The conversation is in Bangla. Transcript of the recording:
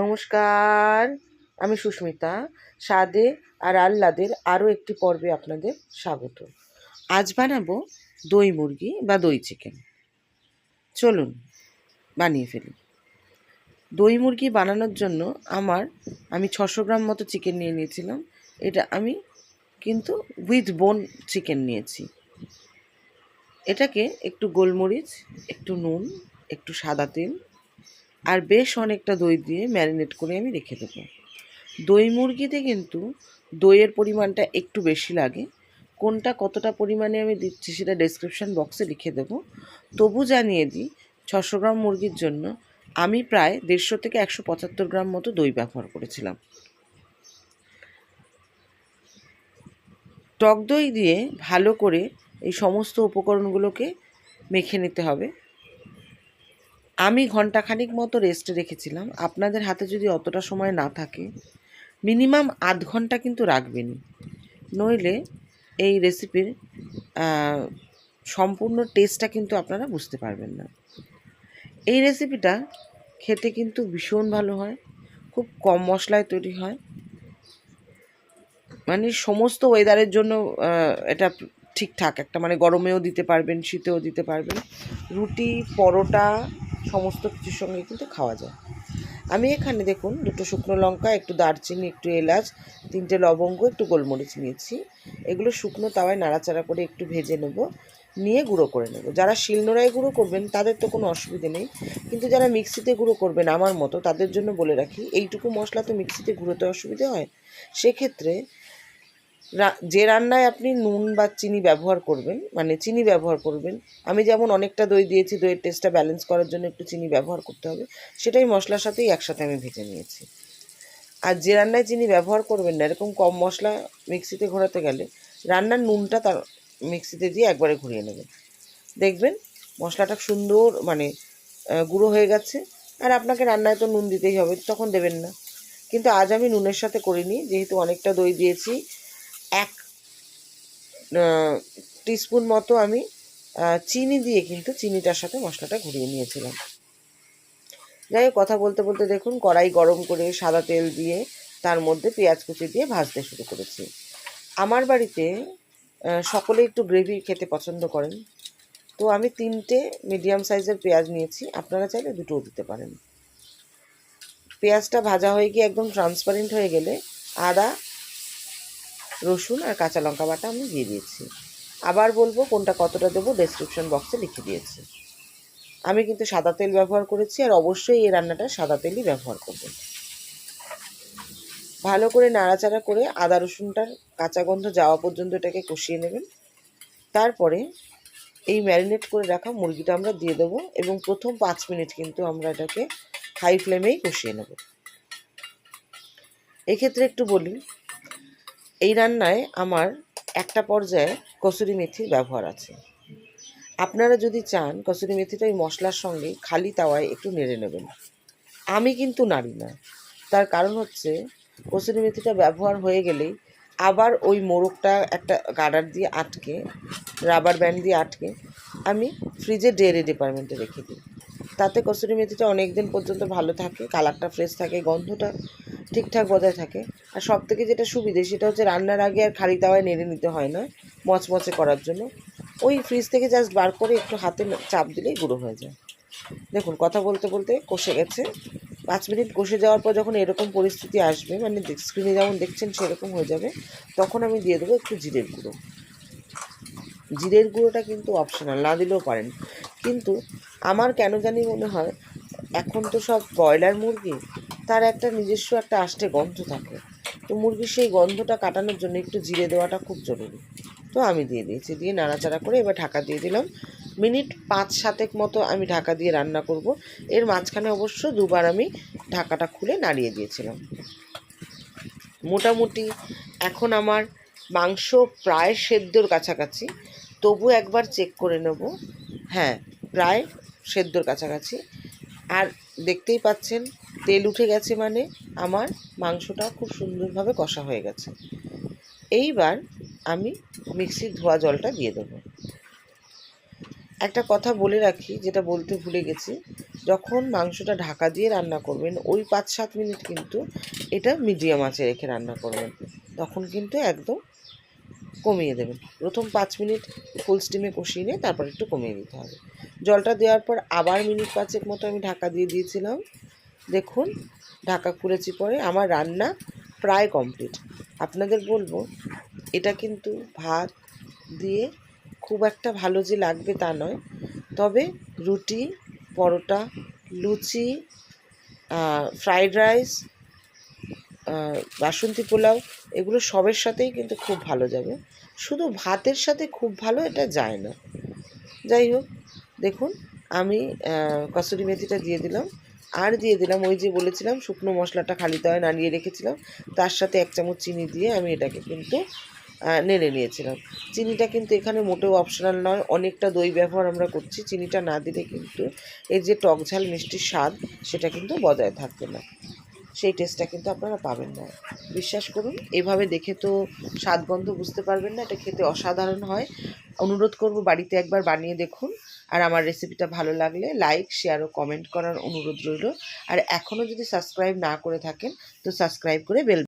নমস্কার, আমি সুস্মিতা স্বাদে আর আহ্লাদের আরও একটি পর্বে আপনাদের স্বাগত। আজ বানাবো দই মুরগি বা দই চিকেন চলুন, বানিয়ে ফেলি। দই মুরগি বানানোর জন্য আমার, আমি ছশো গ্রাম মতো চিকেন নিয়ে নিয়েছিলাম। এটা আমি কিন্তু উইথ বোন চিকেন নিয়েছি। এটাকে একটু গোলমরিচ, একটু নুন, একটু সাদা তেল আর বেশ অনেকটা দই দিয়ে ম্যারিনেট করে আমি রেখে দেবো। দই মুরগিতে কিন্তু দইয়ের পরিমাণটা একটু বেশি লাগে। কোনটা কতটা পরিমাণে আমি দিচ্ছি সেটা ডেসক্রিপশান বক্সে লিখে দেবো। তবু জানিয়ে দিই, ছশো গ্রাম মুরগির জন্য আমি প্রায় দেড়শো থেকে একশো পঁচাত্তর গ্রাম মতো দই ব্যবহার করেছিলাম। টক দই দিয়ে ভালো করে এই সমস্ত উপকরণগুলোকে মেখে নিতে হবে। আমি ঘন্টাখানিক মতো রেস্টে রেখেছিলাম। আপনাদের হাতে যদি অতটা সময় না থাকে মিনিমাম আধ ঘণ্টা কিন্তু রাখবেনই নইলে এই রেসিপির সম্পূর্ণ টেস্টটা কিন্তু আপনারা বুঝতে পারবেন না। এই রেসিপিটা খেতে কিন্তু ভীষণ ভালো হয়, খুব কম মশলায় তৈরি হয়। মানে সমস্ত ওয়েদারের জন্য এটা ঠিকঠাক। একটা মানে গরমেও দিতে পারবেন, শীতেও দিতে পারবেন। রুটি, পরোটা সমস্ত কিছুর সঙ্গে কিন্তু খাওয়া যায়। আমি এখানে দেখুন দুটো শুকনো লঙ্কা, একটু দারচিনি, একটু এলাচ, তিনটে লবঙ্গ, একটু গোলমরিচ নিয়েছি। এগুলো শুকনো তাওয়ায় নাড়াচাড়া করে একটু ভেজে নেব, নিয়ে গুঁড়ো করে নেব। যারা শিলনোড়ায় গুঁড়ো করবেন তাদের তো কোনো অসুবিধে নেই, কিন্তু যারা মিক্সিতে গুঁড়ো করবেন আমার মতো তাদের জন্য বলে রাখি, এইটুকু মশলা তো মিক্সিতে গুঁড়োতে অসুবিধে হয়। সেক্ষেত্রে যে রান্নায় আপনি নুন বা চিনি ব্যবহার করবেন মানে চিনি ব্যবহার করবেন, আমি যেমন অনেকটা দই দিয়েছি, দইয়ের টেস্টটা ব্যালেন্স করার জন্য একটু চিনি ব্যবহার করতে হবে, সেটাই মশলার সাথেই একসাথে আমি ভেজে নিয়েছি। আর যে রান্নায় চিনি ব্যবহার করবেন না, এরকম কম মশলা মিক্সিতে ঘোরাতে গেলে রান্নার নুনটা তার মিক্সিতে দিয়ে একবারে ঘুরিয়ে নেবেন। দেখবেন মশলাটা সুন্দর মানে গুঁড়ো হয়ে গেছে, আর আপনাকে রান্নায় তো নুন দিতেই হবে, তখন দেবেন না। কিন্তু আজ আমি নুনের সাথে করিনি, যেহেতু অনেকটা দই দিয়েছি এক টিস্পুন মতো আমি চিনি দিয়ে কিন্তু চিনিটার সাথে মশলাটা ঘুরিয়ে নিয়েছিলাম। যাই হোক, কথা বলতে বলতে দেখুন, কড়াই গরম করে সাদা তেল দিয়ে, তার মধ্যে পেঁয়াজ কুচি দিয়ে ভাজতে শুরু করেছি। আমার বাড়িতে সকলে একটু গ্রেভি খেতে পছন্দ করেন। তো আমি তিনটে মিডিয়াম সাইজের পেঁয়াজ নিয়েছি, আপনারা চাইলে দুটোও দিতে পারেন। পেঁয়াজটা ভাজা হয়ে গিয়ে একদম ট্রান্সপারেন্ট হয়ে গেলে আদা রসুন আর কাঁচা লঙ্কা বাটা আমি দিয়ে দিয়েছি। আবার বলব কোনটা কতটা দেবো ডেসক্রিপশন বক্সে লিখে দিয়েছি। আমি কিন্তু সাদা তেল ব্যবহার করেছি আর অবশ্যই এই রান্নাটা সাদা তেলই ব্যবহার করবেন ভালো করে নাড়াচাড়া করে আদা রসুনটার কাঁচা গন্ধ যাওয়া পর্যন্ত এটাকে কষিয়ে নেবেন। তারপরে এই ম্যারিনেট করে রাখা মুরগিটা আমরা দিয়ে দেবো এবং প্রথম পাঁচ মিনিট কিন্তু আমরা এটাকে হাই ফ্লেমেই কষিয়ে নেব। এক্ষেত্রে একটু বলি এই রান্নায় আমার একটা পর্যায়ে কসুরি মেথির ব্যবহার আছে। আপনারা যদি চান, কসুরি মেথিটা ওই মশলার সঙ্গে খালি তাওয়ায় একটু নেড়ে নেবেন। আমি কিন্তু নাড়ি না। তার কারণ হচ্ছে, কসুরি মেথিটা ব্যবহার হয়ে গেলেই আবার ওই মোরগটা একটা গার্ডার দিয়ে আটকে, রাবার ব্যান্ড দিয়ে আটকে, আমি ফ্রিজে ডেয়ারি ডিপার্টমেন্টে রেখে দিই। তাতে কসুরি মেথিটা অনেক দিন পর্যন্ত ভালো থাকে, কালারটা ফ্রেশ থাকে, গন্ধটা ঠিকঠাক বজায় থাকে। আর সব থেকে যেটা সুবিধে সেটা হচ্ছে রান্নার আগে আর খালি তাওয়ায় নেড়ে নিতে হয় না, মচমচে করার জন্য। ওই ফ্রিজ থেকে জাস্ট বার করে একটু হাতে চাপ দিলেই গুঁড়ো হয়ে যায়। দেখুন, কথা বলতে বলতে কষে গেছে। পাঁচ মিনিট কষে যাওয়ার পর যখন এরকম পরিস্থিতি আসবে মানে স্ক্রিনে যেমন দেখছেন সেরকম হয়ে যাবে, তখন আমি দিয়ে দেবো একটু জিরের গুঁড়ো। জিরের গুঁড়োটা কিন্তু অপশনাল না দিলেও পারেন। কিন্তু আমার কেন জানি মনে হয়, এখন তো সব ব্রয়লার মুরগি, তার একটা নিজস্ব একটা আষ্টে গন্ধ থাকে। তো মুরগির সেই গন্ধটা কাটানোর জন্য একটু জিরে দেওয়াটা খুব জরুরি। তো আমি দিয়ে দিয়েছি, দিয়ে নাড়াচাড়া করে এবার ঢাকা দিয়ে দিলাম। মিনিট পাঁচ সাতেক মতো আমি ঢাকা দিয়ে রান্না করব। এর মাঝখানে অবশ্য দুবার আমি ঢাকাটা খুলে নাড়িয়ে দিয়েছিলাম। মোটামুটি এখন আমার মাংস প্রায় সেদ্ধর কাছাকাছি। তবু একবার চেক করে নেব। হ্যাঁ প্রায় সেদ্ধর কাছাকাছি। আর দেখতেই পাচ্ছেন, তেল উঠে গেছে মানে আমার মাংসটা খুব সুন্দরভাবে কষা হয়ে গেছে। এইবার আমি মিক্সির ধোয়া জলটা দিয়ে দেবো। একটা কথা বলে রাখি, যেটা বলতে ভুলে গেছি, যখন মাংসটা ঢাকা দিয়ে রান্না করবেন, ওই পাঁচ সাত মিনিট কিন্তু এটা মিডিয়াম আঁচে রেখে রান্না করবেন। তখন কিন্তু একদম কমিয়ে দেবেন। প্রথম পাঁচ মিনিট ফুল স্টিমে কষিয়ে নিয়ে তারপর একটু কমিয়ে দিতে হবে। জলটা দেওয়ার পর আবার মিনিট পাঁচেক মতো আমি ঢাকা দিয়ে দিয়েছিলাম। দেখুন, ঢাকা খুলেছি পরে আমার রান্না প্রায় কমপ্লিট। আপনাদের বলব, এটা কিন্তু ভাত দিয়ে খুব একটা ভালো যে লাগবে তা নয়। তবে রুটি, পরোটা, লুচি ফ্রাইড রাইস বাসন্তী পোলাও, এগুলো সবের সাথেই কিন্তু খুব ভালো যাবে। শুধু ভাতের সাথে খুব ভালো এটা যায় না। যাই হোক দেখুন, আমি কসুরি মেথিটা দিয়ে দিলাম। আর দিয়ে দিলাম ওই যে বলেছিলাম, শুকনো মশলাটা খালি তাওয়ায় নাড়িয়ে রেখেছিলাম। তার সাথে এক চামচ চিনি দিয়ে আমি এটাকে কিন্তু নেড়ে নিয়েছিলাম। চিনিটা কিন্তু এখানে মোটেও অপশনাল নয়, অনেকটা দই ব্যবহার আমরা করছি। চিনিটা না দিলে কিন্তু এর যে টক ঝাল মিষ্টির স্বাদ, সেটা কিন্তু বজায় থাকবে না। সেই টেস্টটা কিন্তু আপনারা পাবেন না। বিশ্বাস করুন, এভাবে দেখে তো স্বাদগন্ধ বুঝতে পারবেন না, এটা খেতে অসাধারণ হয়। অনুরোধ করব বাড়িতে একবার বানিয়ে দেখুন। আর আমার রেসিপিটা ভালো লাগলে লাইক শেয়ার ও কমেন্ট করার অনুরোধ রইল। আর এখনও যদি সাবস্ক্রাইব না করে থাকেন, তো সাবস্ক্রাইব করে বেল